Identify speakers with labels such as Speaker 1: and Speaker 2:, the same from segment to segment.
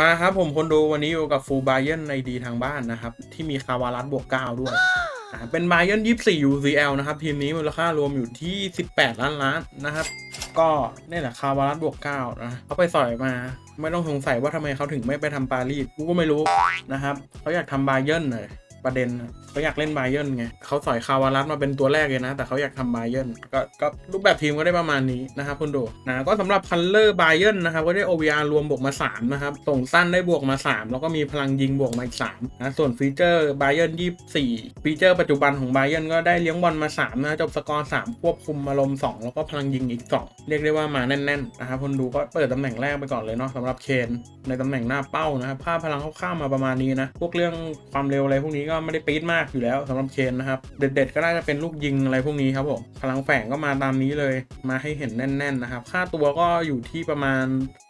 Speaker 1: มาครับผมคนดูวันนี้อยู่กับฟูบาเยนในดีทางบ้านนะครับ ที่มีคาวารัสบวก 9 ด้วยอ่าเป็นบาเยน24 UCL นะครับ ทีมนี้มูลค่ารวมอยู่ที่ 18 ล้านล้านนะครับ ก็นี่แหละคาวารัสบวก 9 นะเขาไปสอยมาไม่ต้องสงสัยว่าทำไมเขาถึงไม่ไปทำปารีสกูก็ไม่รู้นะครับเขาอยากทำบาเยนเลย ประเด็นเขาอยากเล่นไบาเยนไงเขาสอยคาวารัสมาเป็นตัวแรกเลยนะ แต่เขาอยากทำไบาเยนก็ก็รูปแบบทีมก็ได้ประมาณนี้นะครับคุณดูนะก็สำหรับคัลเลอร์ไบาเยนนะครับก็ได้ OVR รวมบวกมา3นะครับส่งสั้นได้บวกมา 3 แล้วก็มีพลังยิงบวกมาอีก3นะส่วนฟีเจอร์ไบาเยน24 ฟีเจอร์ปัจจุบันของไบาเยนก็ได้เลี้ยงบอลมา3นะจบสกอร์3ควบคุมอารมณ์2แล้วก็พลังยิงอีก 2 เรียกได้ว่ามาแน่นๆนะครับคนดูก็เปิดตำแหน่งแรกไปก่อนเลยเนาะสำหรับเคนในตำแหน่งหน้าเป้านะครับค่าพพลังเขาข้ามมาประมาณนี้นะพวกเรื่องความเร็วอะไรพวกนี้ก็ไม่ได้ปี๊ดมากอยู่แล้วสำหรับเคนนะครับเด็ด ๆ ก็น่าจะเป็นลูกยิงอะไรพวกนี้ครับผมพลังแฝงก็มาตามนี้เลยมาให้เห็นแน่น ๆ นะครับ ค่าตัวก็อยู่ที่ประมาณ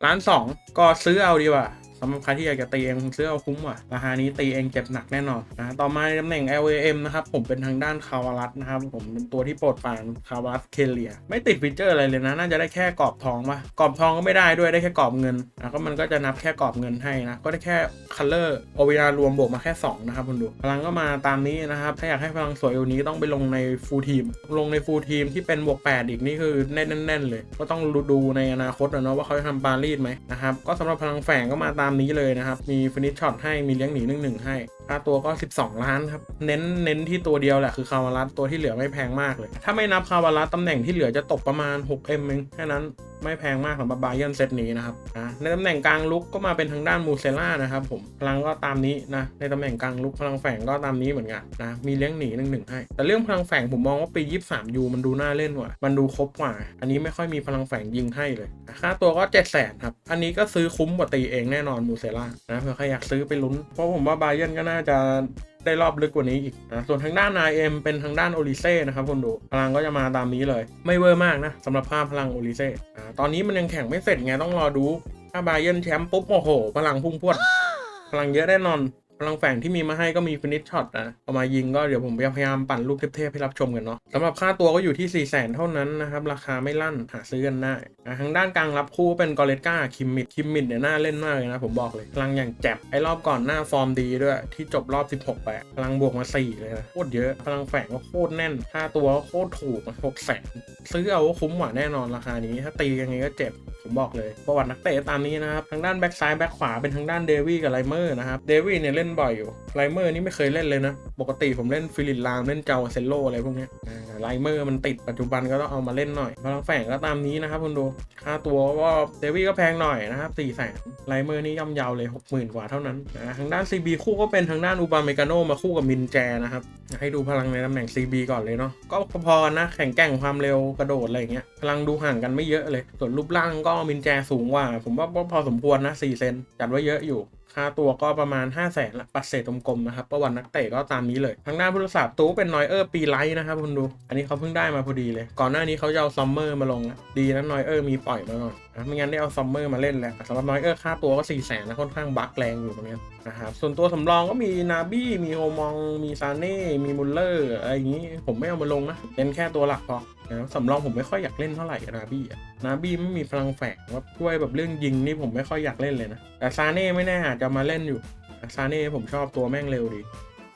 Speaker 1: ล้านสองก็ซื้อเอาดีกว่า สำหรับใครที่อยากจะตีเองซื้อเอาคุ้มว่าราคานี้ตีเองเจ็บหนักแน่นอนนะต่อมาในตำแหน่ง LAM นะครับผมเป็นทางด้านคาวารัสนะครับผมเป็นตัวที่โปรดปรานคาวารัสเคเลีย ไม่ติดฟีเจอร์อะไรเลยนะ น่าจะได้แค่กรอบทองปะกรอบทองก็ไม่ได้ด้วยได้แค่กรอบเงินอะก็มันก็จะนับแค่กรอบเงินให้นะก็ได้แค่คัลเลอร์โอเวลารวมบวกมาแค่ 2 นะครับคุณดูพลังก็มาตามนี้นะครับถ้าอยากให้พลังสวยกว่นี้ต้องไปลงในฟูลทีมลงในฟูลทีมที่เป็นบวก8อีกนี่คือแน่นๆเลย ก็ต้องดูในอนาคตนะเนาะว่าเขาจะทำปารีสไหมนะครับก็สำหรับพลังแฝงก็มาตามนี้เลยนะครับ มีฟินิชช็อตให้มีเลี้ยงหนีหนึ่งหนึ่งให้ค่าตัวก็ 12 ล้านครับ เน้นเน้นที่ตัวเดียวแหละคือคาวารัสตัวที่เหลือไม่แพงมากเลย ถ้าไม่นับคาวารัสตำแหน่งที่เหลือจะตกประมาณ 6M เองแค่นั้นไม่แพงมากสำหรับบาเยนเซตนี้นะครับอะในตำแหน่งกลางลุกก็มาเป็นทางด้านมูเซล่านะครับผมพลังก็ตามนี้นะในตำแหน่งกลางลุกพลังแฝงก็ตามนี้เหมือนกันนะมีเลี้ยงหนีหนึ่งหนึ่งให้ แต่เรื่องพลังแฝงผมมองว่าปี 23 ยูมันดูน่าเล่นกว่า มันดูครบกว่า อันนี้ไม่ค่อยมีพลังแฝงยิงให้เลยค่าตัวก็7 0 0 0 0ครับอันนี้ก็ซื้อคุ้มกว่าตีเองแน่นอนมูเซล่านะเผื่อใครอยากซื้อไปลุ้นเพราะผมว่าบาเยนก็น่าจะ ได้รอบลึกกว่านี้อีกนะส่วนทางด้าน IM เอ็มเป็นทางด้านโอลิเซ่นะครับคนดูพลังก็จะมาตามนี้เลย ไม่เวอร์มากนะสำหรับภาพพลังโอลิเซ่อ่าตอนนี้มันยังแข่งไม่เสร็จไงต้องรอดู ถ้าบาเยนแชมป์ปุ๊บโอ้โห พลังพุ่งพรวด พลังเยอะแน่นอน พลังแฝงที่มีมาให้ก็มีฟินิชช็อตนะเอามายิงก็เดี๋ยวผมพยายามปั่นลูกเทพๆให้รับชมกันเนาะสำหรับค่าตัวก็อยู่ที่ 4 0 0แสนเท่านั้นนะครับ ราคาไม่ลั่นหาซื้อกันได้อะทางด้านกลางรับคู่เป็นกอเลก้าคิมมิดคิมมิดเนี่ยน่าเล่นมากเลยนะผมบอกเลยพลังอย่างแจ็บไอ้รอบก่อนหน้าฟอร์มดีด้วยที่จบรอบ 16 ไปพลังบวกมา 4 เลยนะโคตรเยอะพลังแฝงก็โคตรแน่นค่าตัวก็โคตรถูกหกแสนซื้อเอาก็คุ้มกว่าแน่นอนราคานี้ถ้าตียังไงก็เจ็บผมบอกเลยประวัตินักเตะตามนี้นะครับทางด้านแบ็กซ้ายแบ็กขวาเป็นทางด้านเดวี่กับไลเมอร์นะครับเดวี่เนี่ยเล่นบ่อยอยู่ไลเมอร์นี่ไม่เคยเล่นเลยนะ ปกติผมเล่นฟิลิปลามเล่นเจาเซโลอะไรพวกนี้ไลเมอร์มันติดปัจจุบันก็ต้องเอามาเล่นหน่อยพลังแฝงก็ตามนี้นะครับคุณดู ค่าตัวก็เดวี่ก็แพงหน่อยนะครับ4ี่แสนไลเมอร์นี่ย่ำยาวเลย 60,000 กว่าเท่านั้นนะทางด้าน CB คู่ก็เป็นทางด้านอูบาเมกาโนมาคู่กับมินแจนะครับ ให้ดูพลังในตำแหน่ง CB ก่อนเลยเนาะก็พอๆกันนะแข่งแกร่งความเร็วกระโดดอะไรอย่างเงี้ยพลังดูห่างกันไม่เยอะเลย ส่วนรูปร่างก็มินแจสูงกว่า ผมว่าพอสมควรนะ4เซนจัดว่าเยอะอยู่ ค่าตัวก็ประมาณ 5 0 0แสนละปัดเศษกลมๆนะครับ ประวัตินักเตะก็ตามนี้เลย ทางด้านผู้รักษาตู้เป็นนอยเออร์ปีไลท์นะครับคุณดู อันนี้เขาเพิ่งได้มาพอดีเลย ก่อนหน้านี้เขาจะเอาซัมเมอร์มาลงนะดีนะนอยเออร์มีปล่อยมาหน่อยนะไม่งั้นได้เอาซัมเมอร์มาเล่นแล้วสำหรับนอยเออร์ค่าตัวก็4 0 0แสนนะค่อนข้างบักแรงอยู่ตรงนี้นะครับส่วนตัวสำรองก็มีนาบี้มีโอมอง มีซาเน่มีมุลเลอร์อะไรอย่างนี้ผมไม่เอามาลงนะเล่นแค่ตัวหลักพอ นะสำรองผมไม่ค่อยอยากเล่นเท่าไหร่นาบี้อะนาบี้ไม่มีพลังแฝงว่าช่วยแบบเรื่องยิงนี่ผมไม่ค่อยอยากเล่นเลยนะแต่ซาเน่ไม่แน่อาจจะมาเล่นอยู่ซาเน่ผมชอบตัวแม่งเร็วดี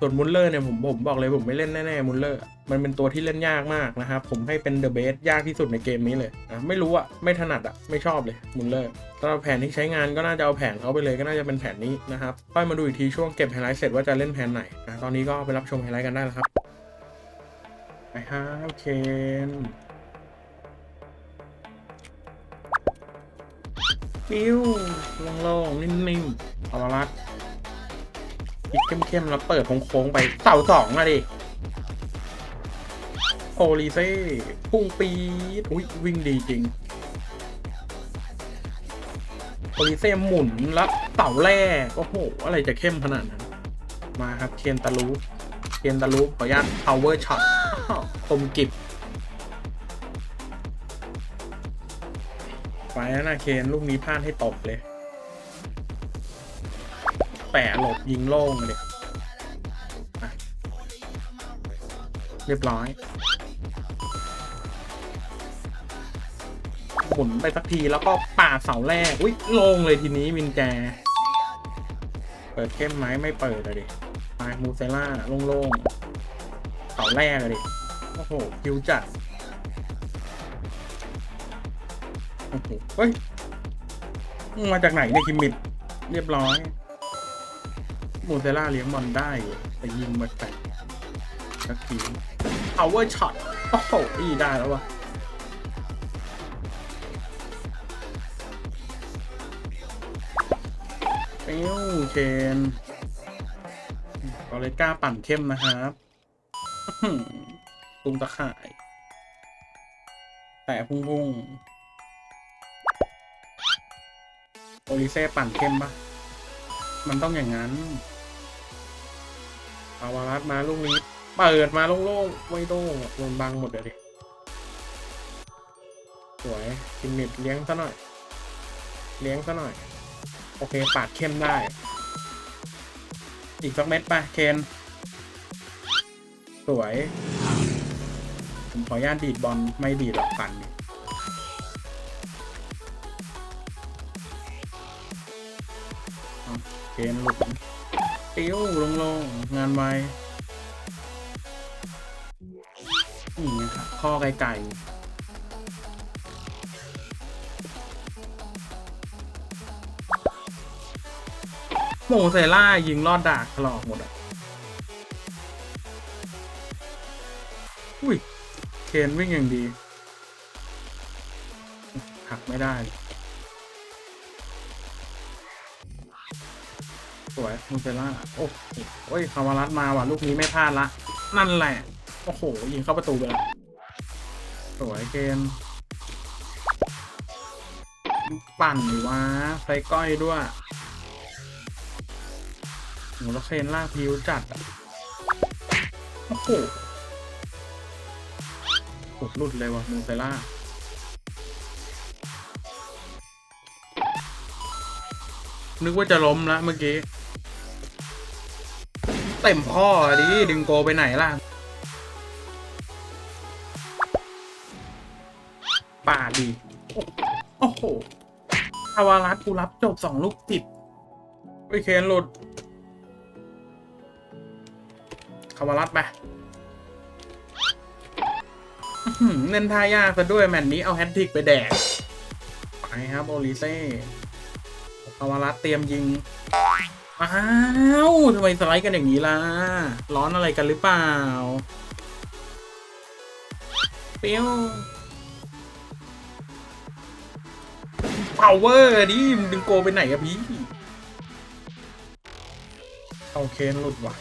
Speaker 1: ส่วนมุลเลอร์เนี่ยผมผมบอกเลยผมไม่เล่นแน่ๆมุลเลอร์มันเป็นตัวที่เล่นยากมากนะครับผมให้เป็นเดอะเบสยากที่สุดในเกมนี้เลยนะไม่รู้อะไม่ถนัดอะไม่ชอบเลยมุลเลอร์สำหรับแผนที่ใช้งานก็น่าจะเอาแผนเขาไปเลยก็น่าจะเป็นแผนนี้นะครับค่อยมาดูอีกทีช่วงเก็บไฮไลท์เสร็จว่าจะเล่นแผนไหนนะตอนนี้ก็ไปรับชมไฮไลท์กันได้แล้วครับ ไปครับเคนปิ้วโล่งๆนิ่มๆเอาละรัดพลิกเข้มๆแล้วเปิดโค้งๆไปเสาสองอะดิโอลิเซ่พุ่งปีดอุ้ยวิ่งดีจริงโอลิเซ่หมุนแล้วเสาแรกโอ้โห อะไรจะเข้มขนาดนั้น มาครับเคนตาลูเคนตาลูขออนุญาต power shot อ้าว คมกิบไปแล้วนะเคนลูกนี้พลาดให้ตกเลย แปะหลบยิงโล่งเลยเรียบร้อยหมุนไปสักทีแล้วก็ป่าเสาแรก อุ้ยโล่งเลยทีนี้มินแจ เปิดเข้มไหมไม่เปิดเลยดิไปมูเซล่าโล่งๆ เขาแรกเลยโอ้โหคิวจัดโอ้โหเฮ้ย มาจากไหนเนี่ยคิมมิดเรียบร้อยมูเซล่าเลี้ยงบอลได้อยู่แต่ยิงมาแตกสักที power shot โอ้โหอีได้แล้ววะเอ้วเคนก็เลยกล้าปั่นเข้มนะครับ ตุงตะข่าย แต่พุ่งพุ่งโอลิเซ่ปั่นเข้มปะมันต้องอย่างนั้นปาวารัสมาลูกนี้ เปิดมาโล่งๆไม่โล่งโดนบังหมดเลยดิสวยกินมิดเลี้ยงซะหน่อย เลี้ยงซะหน่อย โอเคปาดเข้มได้ อีกสักเม็ดไปเคน สวย ผมขออนุญาตดีดบอลไม่ดีดหรอกปั่นเอาเคนหลุดปิ้วลงลงงานไวนี่ไงครับข้อไกลๆโมเซล่ายิงลอดดากถลอกหมดอะ อุ้ย เคนวิ่งอย่างดี หักไม่ได้ สวยมูเซล่า โอ้โอ้ยคาวารัสมาว่ะ ลูกนี้ไม่พลาดละ นั่นแหละ โอ้โห ยิงเข้าประตูไปแล้วสวยเกมปั่นหรือวะใส่ก้อยด้วยโหแล้วเคนลากพิวจัดอะโอ้โห กดหลุดเลยว่ะมูเซล่านึกว่าจะล้มล้วเมื่อกี้ เต็มพ่อดิดึงโกไปไหนล่ะป่าดีโอ้โหคาวารัสกูรับจบสองลูกติดไอเคนหลุดคาวารัสไป เน้นท่ายากซะด้วยแมตช์นี้เอาแฮตทริกไปแดก ไปครับโอลิเซ่คาวารัสเตรียมยิง อ้าวทำไมสไลด์กันอย่างนี้ล่ะ ร้อนอะไรกันหรือเปล่า เปี้ยว power ดิมึงดึงโกไปไหนอะพี่เอาเคนหลุดว่ะ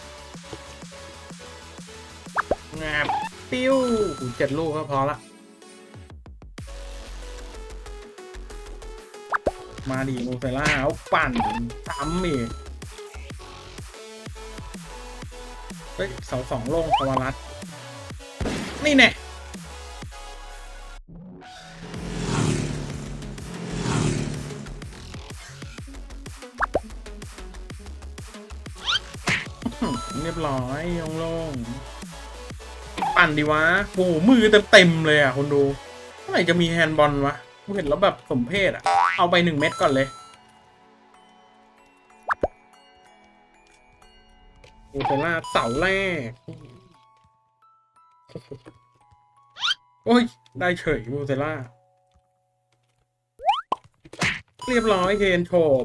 Speaker 1: งาบ ปิ้วหูเจ็ดลูกก็พอละ มาดีมูเซล่าเอาปั่นซ้ำอีกเฮ้ยเสาสองโล่งสวรัตนี่แน่เรียบร้อยโล่งๆ ปั่นดีวะโอ้โหมือเต็มๆเลยอะคนดูเมื่อไหร่จะมีแฮนด์บอลวะกูเห็นแล้วแบบสมเพศอะ เอาไปหนึ่งเม็ดก่อนเลยโอเปร่าเสาแรก โอ้ย ได้เฉยโมเซล่า เรียบร้อยเคนโฉบ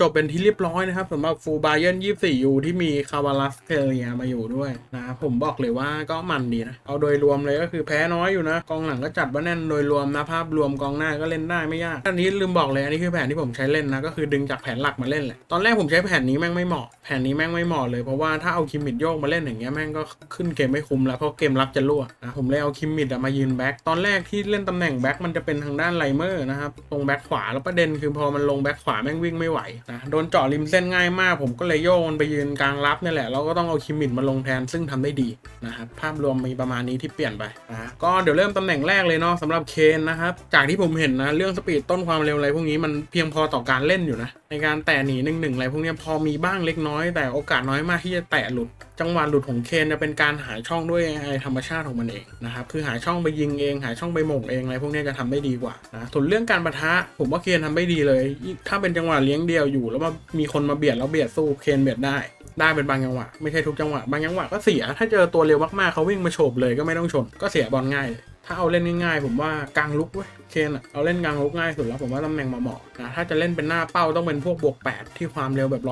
Speaker 1: จบเป็นที่เรียบร้อยนะครับสำหรับฟูบาเยน24ยูที่มีคาวาลัสเทเลียมาอยู่ด้วยนะครับผมบอกเลยว่าก็มันดีนะ เอาโดยรวมเลยก็คือแพ้น้อยอยู่นะ กองหลังก็จัดว่าแน่นโดยรวมนะ ภาพรวมกองหน้าก็เล่นได้ไม่ยากอันนี้ลืมบอกเลย อันนี้คือแผนที่ผมใช้เล่นนะ ก็คือดึงจากแผนหลักมาเล่นแหละ ตอนแรกผมใช้แผนนี้แม่งไม่เหมาะ แผนนี้แม่งไม่เหมาะเลยเพราะว่าถ้าเอาคิมมิดโยกมาเล่นอย่างเงี้ยแม่งก็ขึ้นเกมไม่คุ้มแล้วเพราะเกมรับจะรั่วนะผมเลยเอาคิมมิดอะมายืนแบ็กตอนแรกที่เล่นตำแหน่งแบ็กมันจะเป็นทางด้านไลเมอร์นะครับตรงแบ็กขวาแล้วประเด็นคือพอมันลงแบ็กขวาแม่งวิ่งไม่ไหวนะโดนเจาะริมเส้นง่ายมาก ผมก็เลยโยกมันไปยืนกลางรับนี่แหละเราก็ต้องเอาคิมมินมาลงแทนซึ่งทำได้ดีนะครับภาพรวมมีประมาณนี้ที่เปลี่ยนไปนะก็เดี๋ยวเริ่มตำแหน่งแรกเลยเนาะสำหรับเคนนะครับจากที่ผมเห็นนะเรื่องสปีดต้นความเร็วอะไรพวกนี้มันเพียงพอต่อการเล่นอยู่นะในการแตะหนีหนึ่งหนึ่งอะไรพวกนี้พอมีบ้างเล็กน้อยแต่โอกาสน้อยมากที่จะแตะหลุด จังหวะหลุดของเคนจะเป็นการหาช่องด้วย AI ธรรมชาติของมันเองนะครับคือหาช่องไปยิงเอง หาช่องไปหม่งเองอะไรพวกนี้จะทำได้ดีกว่านะส่วนเรื่องการประทะผมว่าเคนทำได้ดีเลย ถ้าเป็นจังหวะเลี้ยงเดียวอยู่ แล้วมามีคนมาเบียดแล้วเบียดสู้เคนเบียดได้ได้เป็นบางจังหวะไม่ใช่ทุกจังหวะบางจังหวะก็เสียถ้าเจอตัวเร็วมากๆเขาวิ่งมาโฉบเลยก็ไม่ต้องชนก็เสียบอลง่ายเลยถ้าเอาเล่นง่ายๆ ผมว่ากลางลุกเว้ยเคนอะเอาเล่นกลางลุกง่ายสุดแล้วผมว่าตำแหน่งเหมาะๆนะถ้าจะเล่นเป็นหน้าเป้าต้องเป็นพวกบวก 8 ที่ความเร็วแบบ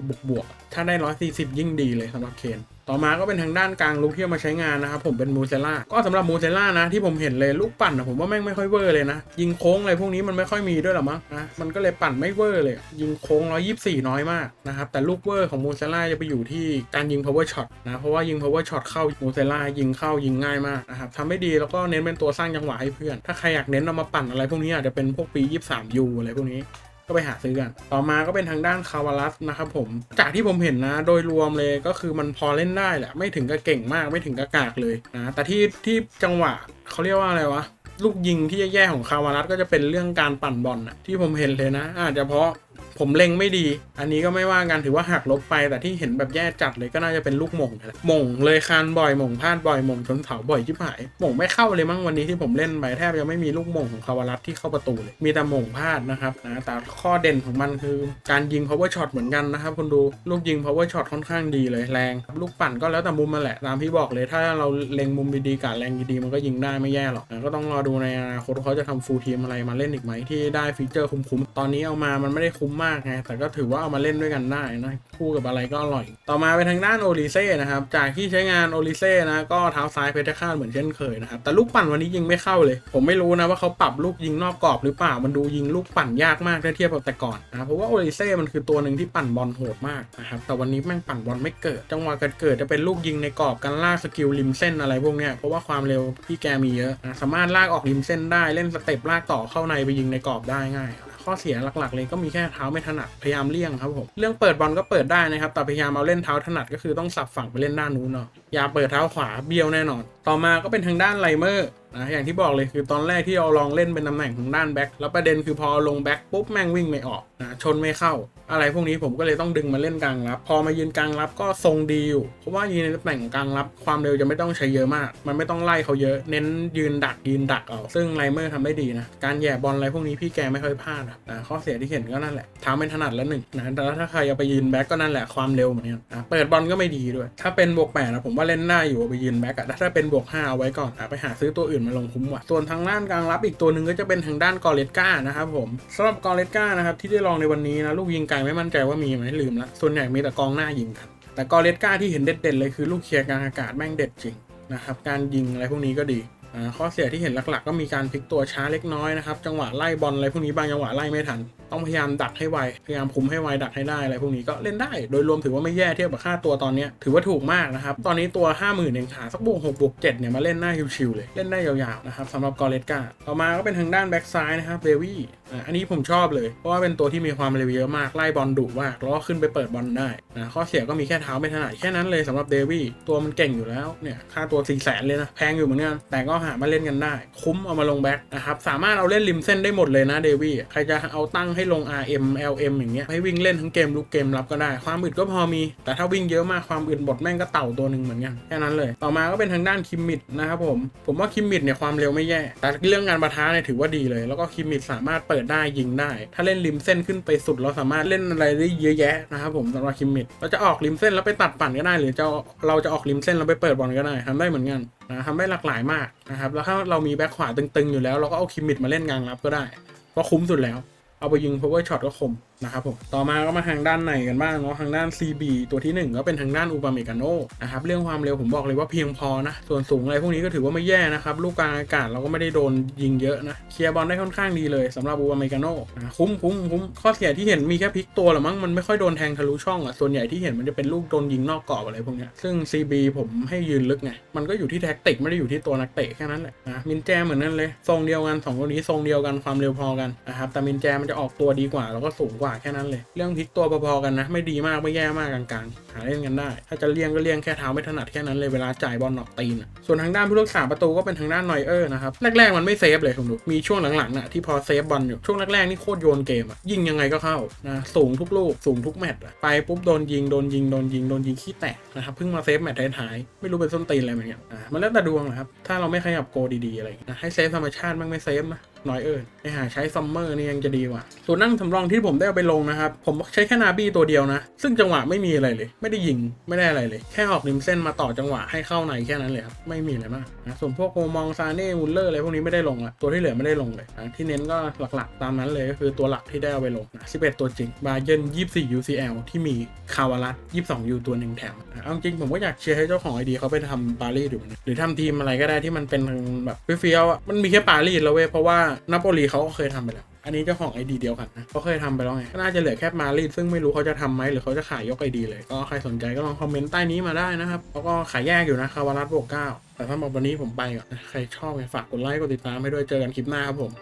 Speaker 1: 130 บวกบวกถ้าได้ 140 ยิ่งดีเลยสำหรับเคนต่อมาก็เป็นทางด้านกลางลุกที่เอามาใช้งานนะครับผมเป็นมูเซล่าก็สำหรับมูเซล่านะที่ผมเห็นเลยลูกปั่นอะผมว่าแม่งไม่ค่อยเวอร์เลยนะ ยิงโค้งอะไรพวกนี้มันไม่ค่อยมีด้วยหรอมั้งนะมันก็เลยปั่นไม่เวอร์เลย ยิงโค้ง 124 น้อยมากนะครับแต่ลูกเวอร์ของมูเซล่าจะไปอยู่ที่การยิง power shot นะเพราะว่ายิง power shot เข้ามูเซล่ายิงเข้ายิงง่ายมากนะครับทำไม่ดีแล้วก็เน้นเป็นตัวสร้างจังหวะให้เพื่อน ถ้าใครอยากเน้นเอามาปั่นอะไรพวกนี้อาจจะเป็นพวกปี 23U อะไรพวกนี้ก็ไปหาซื้อกัน ต่อมาก็เป็นทางด้านคาวาลัสนะครับผม จากที่ผมเห็นนะ โดยรวมเลยก็คือมันพอเล่นได้แหละ ไม่ถึงกับเก่งมาก ไม่ถึงกับกากเลยนะ แต่ที่ที่จังหวะเขาเรียกว่าอะไรวะ ลูกยิงที่แย่ๆของคาวาลัสก็จะเป็นเรื่องการปั่นบอลนะที่ผมเห็นเลยนะ อาจจะเพราะ ผมเล็งไม่ดี อันนี้ก็ไม่ว่ากันถือว่าหักลบไป แต่ที่เห็นแบบแย่จัดเลยก็น่าจะเป็นลูกหม่งแหละหม่งเลยคานบ่อยหม่งพลาดบ่อยหม่งชนเสาบ่อยชิบหายหม่งไม่เข้าเลยมั้งวันนี้ที่ผมเล่นไปแทบจะไม่มีลูกหม่งของคาวารัสที่เข้าประตูเลยมีแต่หม่งพลาดนะครับนะแต่ข้อเด่นของมันคือการยิง power shot เหมือนกันนะครับคุณดูลูกยิง power shot ค่อนข้างดีเลยแรง ลูกปั่นก็แล้วแต่มุมมาแหละตามที่บอกเลยถ้าเราเล็งมุมดีๆกาดแรงดีๆมันก็ยิงได้ไม่แย่หรอกนะก็ต้องรอดูในอนาคตเขาจะทำฟูลทีมอะไรมาเล่นอีกไหมที่ได้ฟีเจอร์คุ้มๆตอนนี้เอามามันไม่ได้คุ้มมากไงแต่ก็ถือว่าเอามาเล่นด้วยกันได้นะคู่กับอะไรก็อร่อย ต่อมาเป็นทางด้านโอลิเซ่นะครับ จากที่ใช้งานโอลิเซ่นะก็เท้าซ้ายเพชรฆาตเหมือนเช่นเคยนะครับ แต่ลูกปั่นวันนี้ยิงไม่เข้าเลย ผมไม่รู้นะว่าเขาปรับลูกยิงนอกกรอบหรือเปล่า มันดูยิงลูกปั่นยากมากถ้าเทียบกับแต่ก่อนนะ เพราะว่าโอลิเซ่มันคือตัวหนึ่งที่ปั่นบอลโหดมากนะครับ แต่วันนี้แม่งปั่นบอลไม่เกิด จังหวะเกิดเกิดจะเป็นลูกยิงในกรอบการลากสกิลริมเส้นอะไรพวกเนี้ย เพราะว่าความเร็วพี่แกมีเยอะนะสามารถลากออกริมเส้นได้ เล่นสเต็ปลากต่อเข้าในไปยิงในกรอบได้ง่าย ข้อเสียหลักๆ เลยก็มีแค่เท้าไม่ถนัดพยายามเลี่ยงครับผมเรื่องเปิดบอลก็เปิดได้นะครับแต่พยายามเอาเล่นเท้าถนัดก็คือต้องสับฝั่งไปเล่นด้านนู้นเนาะอย่าเปิดเท้าขวาเบี้ยวแน่นอนต่อมาก็เป็นทางด้านไลเมอร์นะอย่างที่บอกเลยคือตอนแรกที่เราลองเล่นเป็นตำแหน่งของด้านแบ็คแล้วประเด็นคือพอลงแบ็คปุ๊บแม่งวิ่งไม่ออกนะชนไม่เข้า อะไรพวกนี้ผมก็เลยต้องดึงมาเล่นกลางรับ พอมายืนกลางรับก็ทรงดีอยู่เพราะว่ายืนในตำแหน่งกลางรับ ความเร็วจะไม่ต้องใช้เยอะมาก มันไม่ต้องไล่เขาเยอะเน้นยืนดักยืนดักเอาซึ่งไลเมอร์ทำได้ดีนะการแย่บอลอะไรพวกนี้พี่แกไม่ค่อยพลาดนะข้อเสียที่เห็นก็นั่นแหละเท้าไม่ถนัดแล้วหนึ่งนะแต่ถ้าใครเอาไปยืนแบ็กก็นั่นแหละความเร็วเหมือนกันนะเปิดบอลก็ไม่ดีด้วย ถ้าเป็นบวกแปดนะผมว่าเล่นได้อยู่ไปยืนแบ็กอะถ้าเป็นบวกห้าเอาไว้ก่อนไปหาซื้อตัวอื่นมาลงคุ้มกว่าส่วนทางด้านกลางรับอีกตัวหนึ่งก็จะเป็นทางด้านกอเลตก้านะครับผมสำหรับกอเลตก้านะครับที่ได้ลองในวันนี้นะลูกยิงไกลไม่มั่นใจว่ามีไหมลืมละส่วนใหญ่มีแต่กองหน้ายิงกันแต่กอเลตก้าที่เห็นเด็ดๆเลยคือลูกเคลียร์กลางอากาศแม่งเด็ดจริงนะครับการยิงอะไรพวกนี้ก็ดีข้อเสียที่เห็นหลักๆ ก็มีการพลิกตัวช้าเล็กน้อยนะครับจังหวะไล่บอลอะไรพวกนี้บางจังหวะไล่ไม่ทัน ต้องพยายามดักให้ไว พยายามคุมให้ไวดักให้ได้อะไรพวกนี้ก็เล่นได้ โดยรวมถือว่าไม่แย่เทียบกับค่าตัวตอนนี้ถือว่าถูกมากนะครับ ตอนนี้ตัว 5 0,000เองขาสักบวก6บวก7เนี่ยมาเล่นหน้าชิวๆเลย เล่นได้ยาวๆนะครับสำหรับกอเลตกาต่อมาก็เป็นทางด้านแบ็กซ้ายนะครับเบวี่อะอันนี้ผมชอบเลย เพราะว่าเป็นตัวที่มีความเร็วเยอะมากไล่บอลดุมากแล้วก็ขึ้นไปเปิดบอลได้นะข้อเสียก็มีแค่เท้าไม่ถนัดแค่นั้นเลยสำหรับเดวี่ตัวมันเก่งอยู่แล้วเนี่ยค่าตัว4 0 0แสนเลยนะแพงอยู่เหมือนกันแต่ก็หามาเล่นกันได้ คุ้มเอามาลงแบ็กนะครับสามารถเอาเล่นริมเส้นได้หมดเลยนะเดวี่ใครจะเอาตั้งให้ลง RM LM อย่างเงี้ยให้วิ่งเล่นทั้งเกมลุกเกมรับก็ได้ ความอึดก็พอมี แต่ถ้าวิ่งเยอะมากความอึดบดแม่งก็เต่าตัวหนึ่งเหมือนกันแค่นั้นเลย ต่อมาก็เป็นทางด้านคิมมิดนะครับผม ผมว่าคิมมิดเนี่ยความเร็วไม่แย่ แต่เรื่องงานประทะเนี่ยถือว่าดีเลย แล้วก็คิมมิดสามารถเปิดได้ยิงได้ ถ้าเล่นริมเส้นขึ้นไปสุดเราสามารถเล่นอะไรได้เยอะแยะนะครับผมสำหรับคิมมิดเราจะออกริมเส้นแล้วไปตัดปั่นก็ได้ หรือจะเราจะออกริมเส้นแล้วไปเปิดบอลก็ได้ทำได้เหมือนกันนะทำได้หลากหลายมากนะครับแล้วถ้าเรามีแบ็คขวาตึงๆอยู่แล้วเราก็เอาคิมมิดมาเล่นกลางรับก็ได้ ก็คุ้มสุดแล้ว เอาไปยิงเพราะว่าช็อตก็คม นะครับผมต่อมาก็มาทางด้านในกันบ้างเนาะทางด้าน CB ตัวที่ 1 ก็เป็นทางด้านอูปาเมกาโนนะครับเรื่องความเร็วผมบอกเลยว่าเพียงพอนะส่วนสูงอะไรพวกนี้ก็ถือว่าไม่แย่นะครับลูกกลางอากาศเราก็ไม่ได้โดนยิงเยอะนะเคลียร์บอลได้ค่อนข้างดีเลยสำหรับอูปาเมกาโนนะคุ้มคุ้มคุ้มข้อเสียที่เห็นมีแค่พลิกตัวหรือมั้งมันไม่ค่อยโดนแทงทะลุช่องอะส่วนใหญ่ที่เห็นมันจะเป็นลูกโดนยิงนอกกรอบอะไรพวกนี้ซึ่ง CB ผมให้ยืนลึกไงมันก็อยู่ที่แท็กติกไม่ได้อยู่ที่ตัวนักเตะแค่นั้นแหละนะมินแจเหมือนนั่นเลยทรงเดียวกันสองตัวนี้ทรงเดียวกันความเร็วพอกันนะครับแต่มินแจมันจะออกตัวดีกว่าแล้วก็สูงกว่าว่าแค่นั้นเลย เรื่องพลิกตัวพอๆกันนะ ไม่ดีมากไม่แย่มากกลางๆ หาเล่นกันได้ ถ้าจะเลี่ยงก็เลี่ยงแค่เท้าไม่ถนัดแค่นั้นเลยเวลาจ่ายบอลนอกตีนส่วนทางด้านผู้รักษาประตูก็เป็นทางด้านนอยเออร์นะครับแรกๆมันไม่เซฟเลยคุณดูมีช่วงหลังๆน่ะที่พอเซฟบอลอยู่ช่วงแรกๆนี่โคตรโยนเกมอะยิงยังไงก็เข้านะสูงทุกลูกสูงทุกแมตช์ไปปุ๊บโดนยิงโดนยิงโดนยิงโดนยิงขี้แตกนะครับเพิ่งมาเซฟแมตช์ท้ายๆไม่รู้เป็นส้นตีนอะไรเหมือนกันอ่ามันแล้วแต่ดวงนะครับถ้าเราไม่ขยับโกดีๆอะไรนะให้เซฟธรรมชาติบ้างไม่เซฟนะ น้อยเอิญไอหาใช้ซัมเมอร์นี่ยังจะดีกว่าส่วนนั่งสำรองที่ผมได้เอาไปลงนะครับ ผมใช้แค่นาบี้ตัวเดียวนะ ซึ่งจังหวะไม่มีอะไรเลย ไม่ได้ยิงไม่ได้อะไรเลย แค่ออกริมเส้นมาต่อจังหวะให้เข้าในแค่นั้นเลยครับไม่มีอะไรมากนะส่วนพวกโกมองซาเน่มุลเลอร์อะไรพวกนี้ไม่ได้ลงละตัวที่เหลือไม่ได้ลงเลยนะที่เน้นก็หลักๆ ตามนั้นเลยก็คือตัวหลักที่ได้เอาไปลงนะ11 ตัวจริงบาเยน24 UCL ที่มีคาวารัส22 U ตัวหนึ่งแถมเอาจริงผมก็อยากเชียร์ให้เจ้าของไอดีเขาไปทำปารีสดูนะหรือทำทีมอะไรก็ได้ที่มันเป็นแบบเฟี้ยวๆมันมีแค่ปารีสแล้วเว้ยเพราะว่านาโปลีเขาก็เคยทำไปแล้ว อันนี้เจ้าของไอดีเดียวกันนะเขาเคยทำไปแล้วไงก็น่าจะเหลือแค่มารีดซึ่งไม่รู้เขาจะทำไหมหรือเขาจะขายยกไอดีเลย ก็ใครสนใจก็ลองคอมเมนต์ใต้นี้มาได้นะครับแล้วก็ขายแยกอยู่นะคาวารัสบกเก้าแต่สำหรับวันนี้ผมไปก่อนนะใครชอบไงฝากกดไลค์กดติดตามให้ด้วยเจอกันคลิปหน้าครับผม